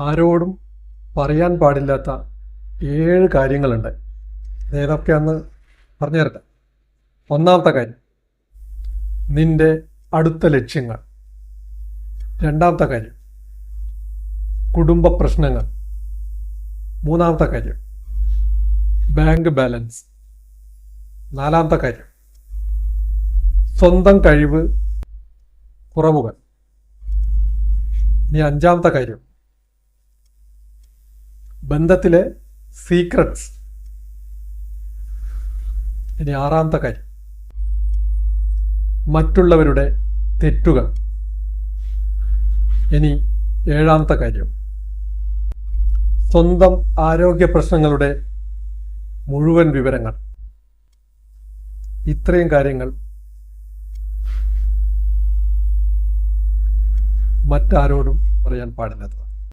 ആരോടും പറയാൻ പാടില്ലാത്ത ഏഴ് കാര്യങ്ങളുണ്ട്. ഏതൊക്കെയാന്ന് പറഞ്ഞു തരട്ടെ. ഒന്നാമത്തെ കാര്യം നിന്റെ അടുത്ത ലക്ഷ്യങ്ങൾ. രണ്ടാമത്തെ കാര്യം കുടുംബ പ്രശ്നങ്ങൾ. മൂന്നാമത്തെ കാര്യം ബാങ്ക് ബാലൻസ്. നാലാമത്തെ കാര്യം സ്വന്തം കഴിവ് കുറവുകൾ. ഇനി അഞ്ചാമത്തെ കാര്യം ബന്ധത്തിലെ സീക്രട്സ് ഇനി ആറാമത്തെ കാര്യം. മറ്റുള്ളവരുടെ തെറ്റുകൾ. ഇനി ഏഴാമത്തെ കാര്യം. സ്വന്തം ആരോഗ്യ പ്രശ്നങ്ങളുടെ മുഴുവൻ വിവരങ്ങൾ. ഇത്രയും കാര്യങ്ങൾ മറ്റാരോടും പറയാൻ പാടില്ലാത്തതാണ്.